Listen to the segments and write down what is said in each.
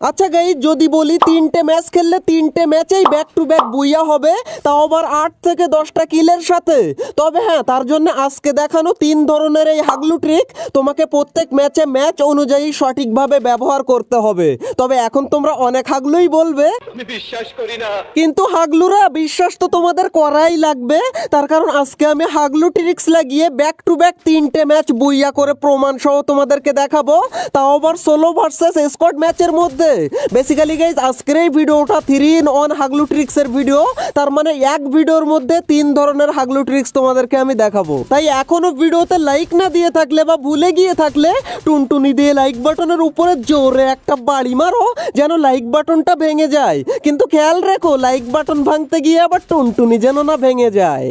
আচ্ছা গাই যদি বলি তিনটে ম্যাচ খেললে তিনটে ম্যাচেই ব্যাক টু ব্যাক বুইয়া হবে তাও আবার আট থেকে দশটা কিলের সাথে। তবে হ্যাঁ তার জন্য আজকে দেখানো তিন ধরনের এই হাগলু ট্রিক তোমাকে প্রত্যেক ম্যাচে ম্যাচ অনুযায়ী সঠিকভাবে ব্যবহার করতে হবে। তবে এখন তোমরা অনেক হাগলুই বলবে। বিশ্বাস করি না। কিন্তু হাগলুরা বিশ্বাস তো তোমাদের করাই লাগবে। তার কারণ আজকে আমি হাগলু ট্রিক্স লাগিয়ে ব্যাক টু ব্যাক তিনটে ম্যাচ বুইয়া করে প্রমাণ সহ তোমাদেরকে দেখাবো। তাও আবার সোলো ভার্সেস স্কোয়াড ম্যাচের মধ্যে বেসিক্যালি গাইজ আজকের এই ভিডিওটা থ্রি ইন অন হাগলু ট্রিক্সের ভিডিও তার মানে এক ভিডিওর মধ্যে তিন ধরনের হাগলু ট্রিক্স তোমাদেরকে আমি দেখাবো। তাই এখনও ভিডিওতে লাইক না দিয়ে থাকলে বা ভুলে গিয়ে থাকলে টুনটুনি দিয়ে লাইক বাটনের উপরে জোরে একটা বাড়ি মারো, যেন লাইক বাটনটা ভেঙে যায়। কিন্তু খেয়াল রেখো লাইক বাটন ভাঙতে গিয়ে আবার টুনটুনি যেন না ভেঙে যায়।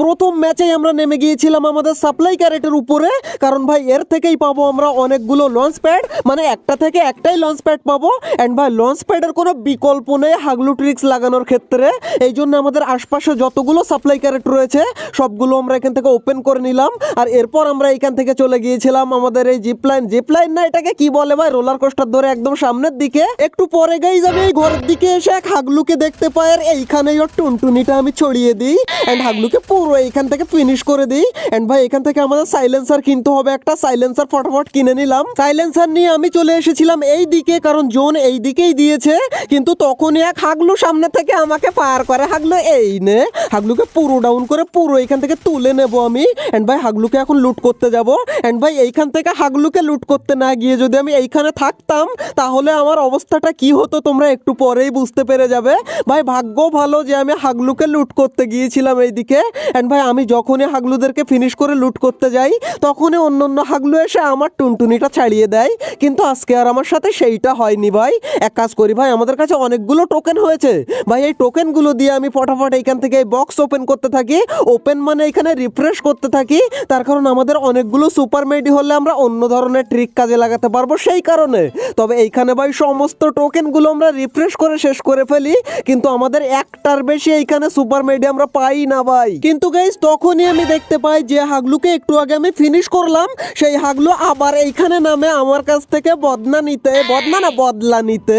প্রথম ম্যাচে আমরা নেমে গিয়েছিলাম আমাদের সাপ্লাই ক্যারেটের উপরে। কারণ ভাই, এর থেকেই পাবো আমরা অনেকগুলো লঞ্চ প্যাড মানে একটা থেকে একটাই লঞ্চ প্যাড পাবো। অ্যান্ড ভাই লঞ্চ প্যাডের কোনো বিকল্প নেই হাগলু ট্রিক্স লাগানোর ক্ষেত্রে। এই জন্য আমাদের আশপাশে যতগুলো সাপ্লাই ক্যারেট রয়েছে, সবগুলো আমরা এখান থেকে ওপেন করে নিলাম। আর এরপর আমরা এখান থেকে চলে গিয়েছিলাম আমাদের এই জিপ লাইন জিপ লাইন না, এটাকে কি বলে ভাই? রোলার কোস্টার ধরে একদম সামনের দিকে। একটু পরে গাইজ আমি এই ঘরের দিকে এসে এক হাগলুকে দেখতে পাই। আর এইখানেই ওর টুনটুনিটা আমি ছড়িয়ে দিই। অ্যান্ড হাগলুকে পুরো এখান থেকে ফিনিশ করে দিই। এন্ড ভাই, এখান থেকে আমাদের সাইলেন্সার কিনতে হবে। একটা সাইলেন্সার ফটাফট কিনে নিলাম। সাইলেন্সার নিয়ে আমি চলে এসেছিলাম এই দিকে কারণ জোন এই দিকেই দিয়েছে। কিন্তু তখনই এক হাগলু সামনে থেকে আমাকে পার করে। হাগলু, এই নে হাগলুকে পুরো ডাউন করে পুরো এখান থেকে তুলে নেব আমি। অ্যান্ড ভাই, হাগলুকে এখন লুট করতে যাব। অ্যান্ড ভাই, এইখান থেকে হাগলুকে লুট করতে না গিয়ে যদি আমি এইখানে থাকতাম, তাহলে আমার অবস্থাটা কি হতো তোমরা একটু পরেই বুঝতে পেরে যাবে। ভাই, ভাগ্য ভালো যে আমি হাগলুকে লুট করতে গিয়েছিলাম এইদিকে। অ্যান্ড ভাই, আমি যখনই হাগলুদেরকে ফিনিশ করে লুট করতে যাই, তখনই অন্য অন্য হাগলু এসে আমার টুনটুনিটা ছাড়িয়ে দেয়। কিন্তু আজকে আর আমার সাথে সেইটা হয়নি ভাই। এক কাজ করি ভাই, আমাদের কাছে অনেকগুলো টোকেন হয়েছে। ভাই, এই টোকেনগুলো দিয়ে আমি ফটাফট এইখান থেকে এই বক্স ওপেন করতে থাকি ওপেন মানে এখানে রিফ্রেশ করতে থাকি, তার কারণ আমাদের অনেকগুলো সুপার মেডি হলে আমরা অন্য ধরনের ট্রিক কাজে লাগাতে পারব সেই কারণে। তবে এইখানে ভাই সমস্ত টোকেনগুলো আমরা রিফ্রেশ করে শেষ করে ফেলি, কিন্তু আমাদের একটার বেশি এইখানে সুপার মেডি আমরা পাই না ভাই। কিন্তু গাইজ তখনই আমি দেখতে পাই যে হাগলুকে একটু আগে আমি ফিনিশ করলাম, সেই হাগলু আবার এইখানে নামে আমার কাছ থেকে বদনা নিতে, বদনা না, বদলা নিতে।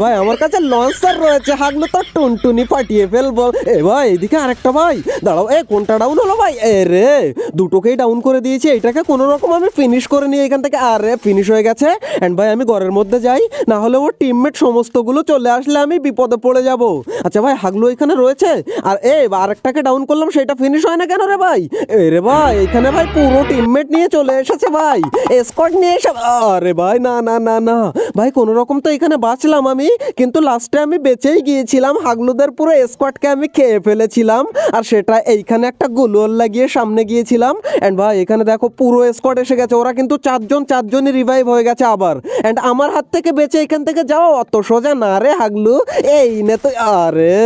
ভাই, আমার কাছে লঞ্চার রয়েছে, হাগলু তো টুনটুনি ফাটিয়ে ফেলব। এ ভাই, এদিকে আরেকটা ভাই। দাঁড়াও, এ কোনটা ডাউন হলো ভাই? এ রে, দুটোকেই ডাউন করে দিয়েছি এটাকে কোনো রকম আমি ফিনিশ করে নিয়ে এখান থেকে। আরে ফিনিশ হয়ে গেছে। এন্ড ভাই, আমি ঘরের মধ্যে যাই, না হলে ওর টিমমেট সমস্তগুলো চলে আসলে আমি বিপদে পড়ে যাব। আচ্ছা ভাই, হাগলু এখানে রয়েছে? আর এ, আরেকটাকে ডাউন করলাম, সেটা ফিনিশ হয় না কেন রে ভাই? এ রে ভাই, এখানে ভাই পুরো টিমমেট নিয়ে চলে এসেছে ভাই। স্কোয়াড নিয়ে এসে, আরে ভাই, না না না না। ভাই কোনো রকম তো এখানে বাঁচলাম আমি, কিন্তু লাস্টে আমি বেঁচেই গিয়েছিলাম। হাগলুদের পুরো স্কোয়াডকে আমি খেয়ে ফেলেছিলাম। আর সেটা এইখানে একটা গুলোল লাগিয়ে সামনে গিয়েছিলাম। এন্ড ভাই, এখানে দেখো পুরো স্কোয়াড এসে গেছে, ওরা কিন্তু চারজন, চারজনই রিভাইভ হয়ে গেছে আবার। এন্ড আমার হাত থেকে বেঁচে এখান থেকে যাওয়া অত সোজা না রে হাগলু, এই নে তো, আরে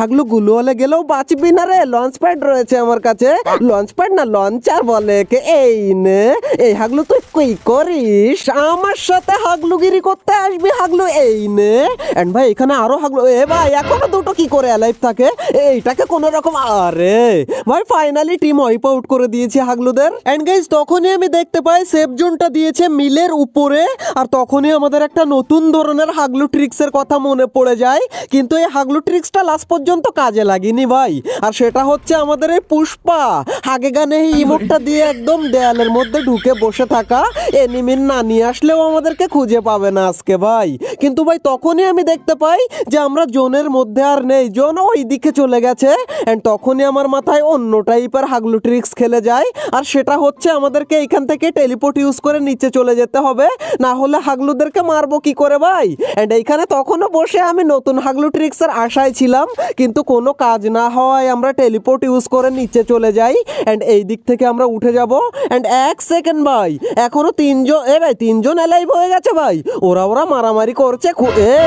হাগলু গুলোলে গেলেও বাঁচবি না রে লঞ্চ প্যাড রয়েছে আমার কাছে। লঞ্চ প্যাড না লঞ্চার বলে কে এই নে, এই হাগলু তুই কই করিস? আমার সাথে হাগলুগিরি করতে আসবি হাগলু, এই নে। এন্ড ভাই, এখানে আরও হাগলু, এ ভাই, এখনও দুটো কি করে অ্যালাইভ থাকে? এইটাকে কোন রকম আরে, ভাই ফাইনালি টিম ওয়াইপ আউট করে দিয়েছে হাগলুদের। এন্ড গাইজ তখনই আমি দেখতে পাই সেফ জোনটা দিয়েছে মিলের উপরে, আর তখনই আমাদের একটা নতুন ধরনের হাগলু ট্রিক্সের কথা মনে পড়ে যায়। কিন্তু এই হাগলু ট্রিক্সটা লাস্ট পর্যন্ত কাজে লাগেনি ভাই। আর সেটা হচ্ছে আমাদের এই পুষ্পা। আগে গানে এই ইমোটটা দিয়ে একদম দেয়ালের মধ্যে ঢুকে বসে থাকা এনিমির না নিয়ে আসলেও আমাদেরকে খুঁজে পাবে না আজকে ভাই। কিন্তু ভাই, তখনই আমি দেখতে পাই যে আমরা জোনের মধ্যে আর নেই। জোন ওই দিকে চলে গেছে। এন্ড তখনই আমার মাথায় অন্য টাইপের হাগলু ট্রিক্স খেলে যায়। আর সেটা হচ্ছে আমাদেরকে এইখান থেকে টেলিপোর্ট ইউজ করে নিচে চলে যেতে হবে। না হলে হাগলুদেরকে মারবো কি করে ভাই? এন্ড এইখানে তখনও বসে আমি নতুন হাগলু ট্রিক্সের আশায় ছিলাম। কিন্তু কোনো কাজ না হওয়ায় আমরা টেলিপোর্ট ইউজ করে নিচে চলে যাই। অ্যান্ড এই দিক থেকে আমরা উঠে যাব। অ্যান্ড এক সেকেন্ড ভাই, এখনও তিনজন, এ ভাই, তিনজন অ্যালাইভ হয়ে গেছে ভাই। ওরা ওরা মারামারি করছে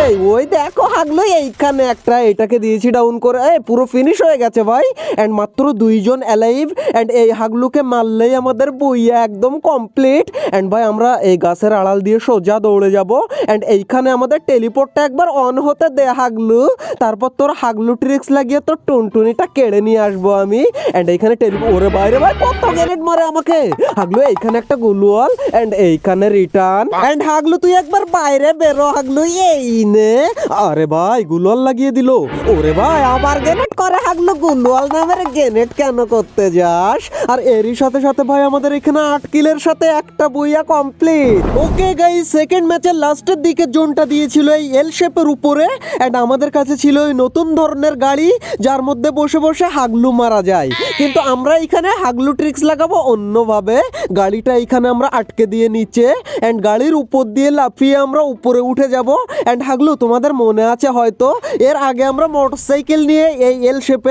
এই, ওই দেখো হাগলো, এইখানে একটা এটাকে দিয়েছি ডাউন করে। এই, পুরো ফিনিশ হয়ে গেছে ভাই। এন্ড মাত্র দুইজন অ্যালাইভ এন্ড এই হাগলুকে মারলেই আমাদের বইয়া একদম কমপ্লিট এন্ড ভাই, আমরা এই গাছের আড়াল দিয়ে সোজা দৌড়ে যাব। এন্ড এইখানে আমাদের টেলিপোর্টটা একবার অন হতে দে হাগলু। তারপর তোর হাগলু ট্রিক্স লাগিয়ে তোর টুনটুনিটা কেড়ে নিয়ে আসব আমি। এন্ড এইখানে ওরে বাইরে ভাই, কত গ্যারেট মারে আমাকে? হাগলু, এইখানে একটা গুলওয়াল এন্ড এইখানে রিটার্ন এন্ড হাগলু, তুই একবার বাইরে বেরো হাগলু, এই নে। আরে ভাই গুলওয়াল লাগিয়ে দিল। ওরে ভাই, আবার গ্যারেট করে হাগলু গুলওয়াল নামের গ্রেনেড কেন করতে যাস? আর এরই সাথে সাথে ভাই আমাদের এখানে আট কিলের সাথে একটা বইয়া কমপ্লিট ওকে গাই সেকেন্ড ম্যাচের লাস্টের দিকে জোনটা দিয়েছিল এই এল শেপের উপরে এন্ড আমাদের কাছে ছিল ওই নতুন ধরনের গাড়ি, যার মধ্যে বসে বসে হাগলু মারা যায়। কিন্তু আমরা এখানে হাগলু ট্রিক্স লাগাবো অন্যভাবে। গাড়িটা এখানে আমরা আটকে দিয়ে নিচে এন্ড গাড়ির উপর দিয়ে লাফিয়ে আমরা উপরে উঠে যাব। এন্ড হাগলু, তোমাদের মনে আছে হয়তো, এর আগে আমরা মোটরসাইকেল নিয়ে এই এল শেপে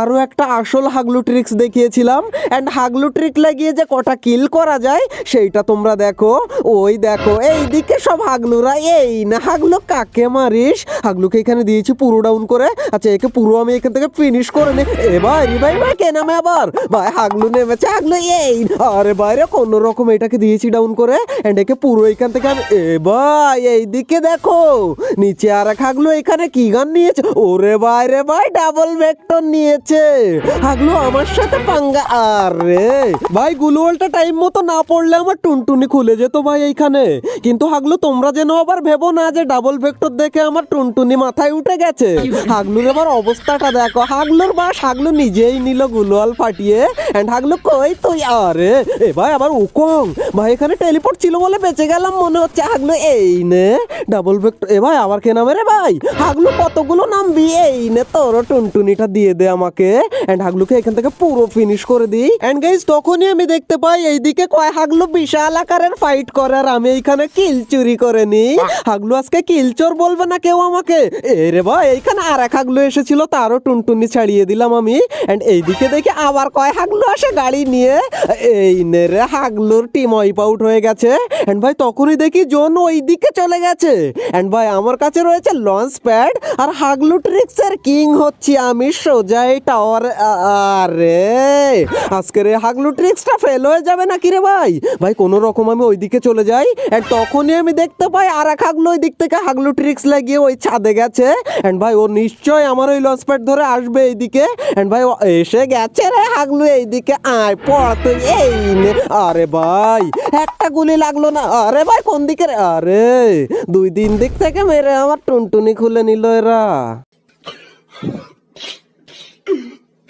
আরও একটা আসল হাগলু ট্রিক্স দেখিয়েছিলাম। এন্ড হাগলু ট্রিক লাগিয়ে যে কটা কিল করা যায়, সেইটা তোমরা দেখো। ওই দেখো এই দিকে সব হাগলুরা, এই না, হাগলু কাকে মারিস? হাগলুকে এখানে দিয়েছি পুরো ডাউন করে। আচ্ছা একে পুরো আমি এখান থেকে ফিনিশ করে নে। এ ভাই ভাই ভাই, কে নামে আবার? ভাই, হাগলু নেমেছে, হাগলু এই আরে বাইরে কোন রকম এটাকে দিয়েছি ডাউন করে। এন্ড একে পুরো এখান থেকে আমি এ ভাই এই দিকে দেখো। নিচে আর এক হাগলু এখানে কি গান নিয়েছে? ওরে ভাই, রে ভাই ডাবল ভেক্টর নিয়েছে। হাগলু আমার সাথে পাঙ্গা, আরে। ভাই গুলওয়ালটা টাইম মতো না পড়লে আমার টুনটুনি খুলে যেত ভাই এইখানে। কিন্তু হাগলু তোমরা যেন আবার ভেবো না যে ডাবল ভেক্টর দেখে আমার টুনটুনি মাথায় উঠে গেছে। হাগলুর আবার অবস্থাটা দেখো হাগলুর বাস হাগলু নিজেই নিল গুলওয়াল ফাটিয়ে। এন্ড হাগলু কই তুই, আরে। এ ভাই, আবার উকং। ভাই, এখানে টেলিপোর্ট ছিল বলে বেঁচে গেলাম মনে হচ্ছে হাগলু এই নে। ডাবল ভেক্টর এ ভাই, আবার কে নামে রে ভাই? হাগলু কতগুলো নামবি এই নে তোর টুনটুনিটা দিয়ে দে আমাকে। এন্ড হাগলুকে এখান থেকে পুরো ফিনিশ করে দিই। এন্ড গাইস তখনই আমি দেখতে পাই এইদিকে কয় হাগলু বিশাল আকারের ফাইট করে আর আমি এইখানে কিল চুরি করে নি হাগলু আজকে কিল চোর বলবে না কেউ আমাকে। এ রে ভাই এইখানে আর এক হাগলু এসেছিল তারও টুনটুনি ছাড়িয়ে দিলাম আমি। এন্ড এইদিকে দেখি আবার কয় হাগলু আসে গাড়ি নিয়ে। এই নে রে হাগলুর টিম ওয়াইপ আউট হয়ে গেছে। এন্ড ভাই তখনই দেখি জোন ওইদিকে চলে গেছে। এন্ড ভাই আমার কাছে রয়েছে লঞ্চ প্যাড আর হাগলু ট্রিক্সের কিং হচ্ছি আমি সোজা আরে হাগলু ট্রিক্সটা ফেল হয়ে যাবে ভাই? ভাই আমি ওইদিকে চলে যাই তখনই আমি দেখতে পাই আর হাগলু ওই দিক থেকে হাগলু ট্রিক্স লাগিয়ে ওই ছাদে গেছে। ভাই, ও আমার ওই ধরে আসবে এইদিকে। ভাই এসে গেছে রে হাগলু এইদিকে। আয় আরে ভাই, একটা গুলি লাগল না। আরে ভাই, কোন দিকে? আরে, দুই দিক থেকে মেরে আমার টুনটুনি খুলে নিল এরা।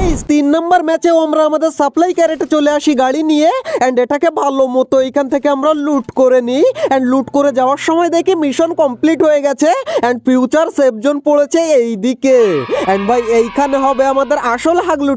গাইস তিন নম্বর ম্যাচেও আমরা আমাদের সাপ্লাই ক্যারেটে চলে আসি গাড়ি নিয়ে এন্ড এটাকে ভালো মতো এখান থেকে আমরা লুট করে নিই এন্ড লুট করে যাওয়ার সময় দেখি মিশন কমপ্লিট হয়ে গেছে এন্ড ফিউচার সেফ জোন পড়েছে এই দিকে এন্ড ভাই, এইখানে হবে আমাদের আসল হাগলু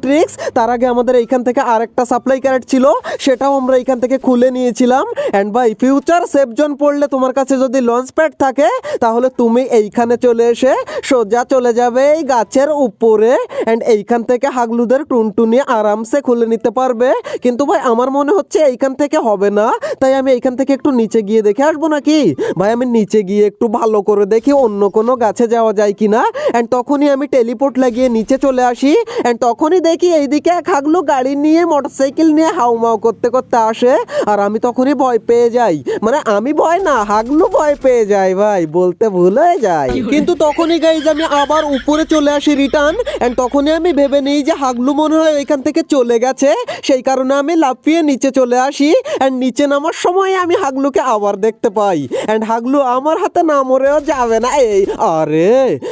তার আগে আমাদের এইখান থেকে আরেকটা সাপ্লাই ক্যারেট ছিল, সেটাও আমরা এইখান থেকে খুলে নিয়েছিলাম। এন্ড ভাই ফিউচার সেফ জোন পড়লে তোমার কাছে যদি লঞ্চ প্যাড থাকে, তাহলে তুমি এইখানে চলে এসে সোজা চলে যাবে এই গাছের উপরে এন্ড এইখান থেকে হাগলুদের টুনটুনি আরামসে খুলে নিতে পারবে। কিন্তু ভাই আমার মনে হচ্ছে এইখান থেকে হবে না। তাই আমি এইখান থেকে একটু নিচে গিয়ে দেখে আসব নাকি? ভাই আমি নিচে গিয়ে একটু ভালো করে দেখি অন্য কোনো গাছে যাওয়া যায় কিনা। এন্ড তখনই আমি টেলিপোর্ট লাগিয়ে নিচে চলে আসি। এন্ড তখনই দেখি এইদিকে এক হাগলু গাড়ি নিয়ে মোটরসাইকেল নিয়ে হাউমাউ করতে করতে আসে। আর আমি তখনই ভয় পেয়ে যাই। মানে আমি ভয় না হাগলু ভয় পেয়ে যায় ভাই বলতে ভুল হয়ে যায় কিন্তু তখনই গাইজ আমি আবার উপরে চলে আসি রিটার্ন এন্ড তখনই আমি ভেবে নিই যে হাগলু মনে হয় এখান থেকে চলে গেছে। সেই কারণে আমি লাফিয়ে নিচে চলে আসি অ্যান্ড নিচে নামার সময় আমি হাগলুকে আবার দেখতে পাই। অ্যান্ড হাগলু আমার হাতে না মরেও যাবে না এই। আরে,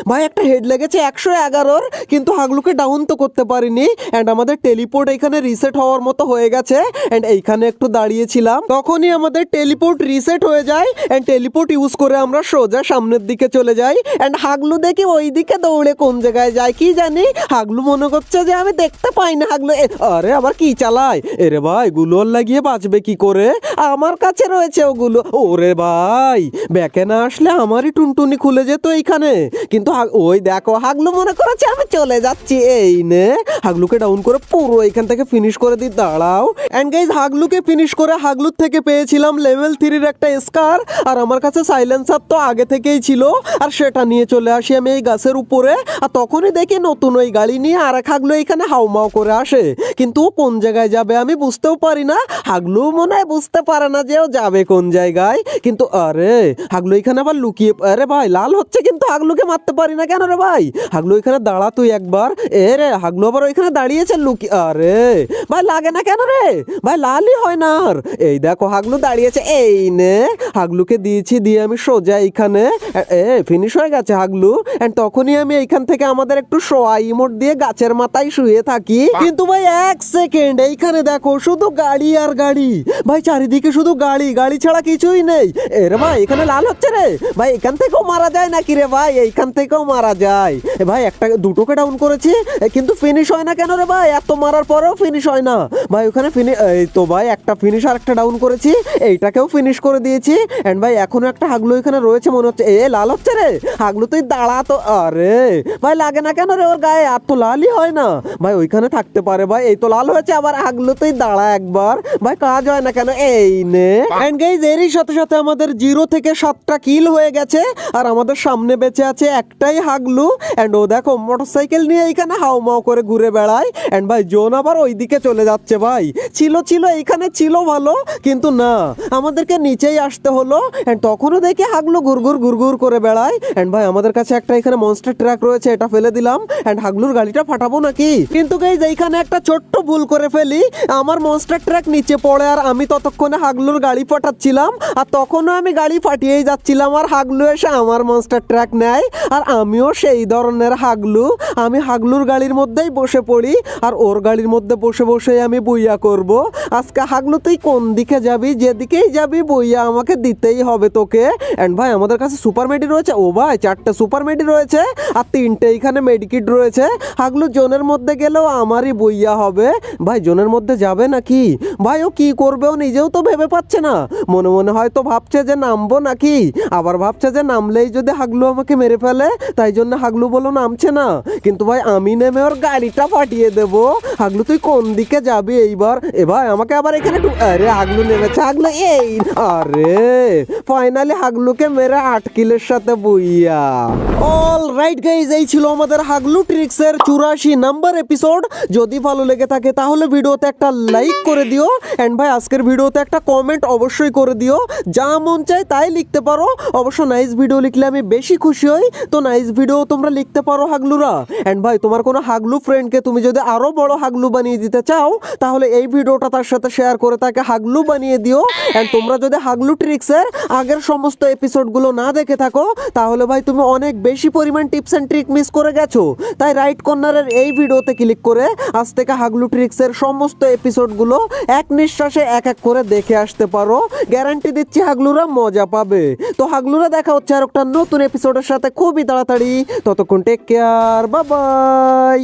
ভাই, একটা হেড লেগেছে একশো এগারোর, কিন্তু হাগলুকে ডাউন তো করতে পারিনি। অ্যান্ড আমাদের টেলিপোর্ট এখানে রিসেট হওয়ার মতো হয়ে গেছে। অ্যান্ড এইখানে একটু দাঁড়িয়েছিলাম। তখনই আমাদের টেলিপোর্ট রিসেট হয়ে যায়। অ্যান্ড টেলিপোর্ট ইউজ করে আমরা সোজা সামনের দিকে চলে যাই। অ্যান্ড হাগলু দেখি ওই দিকে দৌড়ে কোন জায়গায় যায়, কি জানি? হাগলু মনে করছে যে আমি দেখতে পাই না, হাগলু। আরে, আবার কি চালায় এরে ভাই, গুলোর লাগিয়ে বাঁচবে কি করে? আমার কাছে রয়েছে ওগুলো। ওরে ভাই, ব্যাকে না আসলে আমারই টুনটুনি খুলে যেত এইখানে। কিন্তু ওই দেখো, হাগলু মনে করেছে আমি চলে যাচ্ছি। এই নে, হাগলুকে ডাউন করে পুরো এখান থেকে ফিনিশ করে দিই দাঁড়াও। এন্ড গাইজ হাগলুকে ফিনিশ করে হাগলুর থেকে পেয়েছিলাম লেভেল থ্রির একটা স্কার আর আমার কাছে সাইলেন্সার তো আগে থেকেই ছিল। আর সেটা নিয়ে চলে আসি আমি এই গাছের উপরে। আর তখনই দেখি নতুন ওই গাড়ি নিয়ে আর এক হাগলু হাগলু এখানে হাউমাউ করে আসে। কিন্তু কোন জায়গায় যাবে আমি বুঝতেও পারি না। হাগলু মনে হয় বুঝতে পারে না যে ও যাবে কোন জায়গায়। কিন্তু আরে, হাগলু এখানে আবার লুকিয়ে আরে ভাই, লাল হচ্ছে কিন্তু হাগলুকে মারতে পারি না কেন রে ভাই? হাগলু এখানে দাঁড়া তুই একবার। এ রে, হাগলু আবার ওইখানে দাঁড়িয়েছে লুকি আরে, ভাই লাগে না কেন রে? ভাই লালই হয় না আর। এই দেখো, হাগলু দাঁড়িয়েছে। এই নে, হাগলুকে দিয়েছি, দিয়ে আমি সোজা এইখানে। এ- ফিনিশ হয়ে গেছে হাগলু। এন্ড তখনই আমি এইখান থেকে আমাদের একটু শোয়া ইমোট দিয়ে গাছের মাথায় শুয়ে থাকি। কিন্তু ভাই এক সেকেন্ড এইখানে দেখো শুধু গাড়ি আর গাড়ি। ভাই চারিদিকে শুধু গাড়ি গাড়ি ছাড়া কিছুই নেই। এরে ভাই এখানে লাল হচ্ছে রে। ভাই এখান থেকেও মারা যায় নাকি রে ভাই? এইখান থেকেও মারা যায়। এ ভাই একটা দুটোকে ডাউন করেছি কিন্তু ফিনিশ হয় না কেন রে ভাই? এত মারার পরেও ফিনিশ হয় না। ভাই ওখানে ফিনি এই তো ভাই একটা ফিনিশ আর একটা ডাউন করেছি এইটাকেও ফিনিশ করে দিয়েছি। এন্ড ভাই এখনও একটা হাগলু এখানে রয়েছে মনে হচ্ছে। এ লাল হচ্ছে রে। হাগলু তুই দাঁড়া তো। আরে ভাই লাগে না কেন রে ওর গায়ে? আর তো লালই হয় না। ভাই ওইখানে থাকতে পারে ভাই। এই তো লাল হয়েছে আবার হাগলু তুই দাঁড়া একবার। ভাই কাজ হয় না কেন? এই নে। এন্ড গাইজ এরই সাথে সাথে আমাদের জিরো থেকে সাতটা কিল হয়ে গেছে আর আমাদের সামনে বেঁচে আছে একটাই হাগলু। এন্ড ও দেখো মোটরসাইকেল নিয়ে এইখানে হাউমাউ করে ঘুরে বেড়ায়। এন্ড ভাই জোন আবার ওইদিকে চলে যাচ্ছে ভাই। ছিল ছিল এইখানে ছিল ভালো কিন্তু না। আমাদেরকে নিচেই আসতে হলো। এন্ড তখনও দেখি হাগলু ঘুরঘুর ঘুরঘুর করে বেড়ায়। এন্ড ভাই আমাদের কাছে একটা এখানে মনস্টার ট্রাক রয়েছে এটা ফেলে দিলাম। এন্ড হাগলুর গাড়িটা ফাটাবো নাকি? কিন্তু গাইজ এইখানে একটা ছোট্ট ভুল করে ফেলি। আমার মনস্টার ট্র্যাক নিচে পড়ে আর আমি ততক্ষণে হাগলুর গাড়ি ফাটাচ্ছিলাম। আর তখনও আমি গাড়ি ফাটিয়েই যাচ্ছিলাম আর হাগলু এসে আমার মনস্টার ট্র্যাক নেয়। আর আমিও সেই ধরনের হাগলু। আমি হাগলুর গাড়ির মধ্যেই বসে পড়ি আর ওর গাড়ির মধ্যে বসে বসে আমি বইয়া করব। আজকে হাগলু, তুই কোন দিকে যাবি? যেদিকেই যাবি বইয়া আমাকে দিতেই হবে তোকে। অ্যান্ড ভাই, আমাদের কাছে সুপার মেডি রয়েছে। ও ভাই, চারটে সুপার মেডি রয়েছে। আর তিনটে এখানে মেডিকিট রয়েছে। হাগলু জোনের মধ্যে গেলেও আমারই বইয়া হবে। ভাই, জোনের মধ্যে যাবে নাকি? ভাই, ও কি করবে? ও নিজেও তো ভেবে পাচ্ছে না। মনে মনে হয়তো ভাবছে যে নামবো নাকি? আবার ভাবছে যে নামলেই যদি হাগলু আমাকে মেরে ফেলে, তাই জন্য হাগলু বলো নামছে না। কিন্তু ভাই, আমি নেমে ওর গাড়িটা পাঠিয়ে দেব। হাগলু, তুই কোন দিকে যাবি এইবার? এ ভাই, আমাকে আবার এখানে আরে, হাগলু নেমেছে, হাগলু, এই! আরে! ফাইনালি হাগলুকে মেরে আটকিলের সাথে বইয়া। অল রাইট গাইজ এই ছিল আমাদের হাগলু ট্রিক্সের চুরাশি নাম্বার এপিসোড যদি ভালো লেগে থাকে তাহলে ভিডিওতে একটা লাইক করে দিও। এন্ড ভাই, আজকের ভিডিওতে একটা কমেন্ট অবশ্যই করে দিও। যা মন চায় তাই লিখতে পারো। অবশ্য নাইস ভিডিও লিখলে আমি বেশি খুশি হই। তো নাইস ভিডিও তোমরা লিখতে পারো হাগলুরা। এন্ড ভাই, তোমার কোনো হাগলু ফ্রেন্ডকে তুমি যদি আরও বড় হাগলু বানিয়ে দিতে চাও, তাহলে এই ভিডিওটা তার সাথে শেয়ার করে তাকে হাগলু বানিয়ে দিও। এন্ড তোমরা যদি হাগলু ট্রিক্সের আগের সমস্ত এপিসোডগুলো না দেখে থাকো, তাহলে ভাই, তুমি অনেক বেশি পরিমাণ টিপস এন্ড ট্রিক মিস করে গেছো। তাই রাইট কর্নারের এই ভিডিওতে ক্লিক করে আজ থেকে হাগলু ট্রিক্সের সমস্ত এপিসোডগুলো এক নিঃশ্বাসে এক এক করে দেখে আসতে পারো। গ্যারান্টি দিচ্ছি হাগলুরা, মজা পাবে। তো হাগলুরা, দেখা হচ্ছে আর একটা নতুন এপিসোডের সাথে। খুবই তাড়াতাড়ি। ততক্ষণ টেক কেয়ার বাই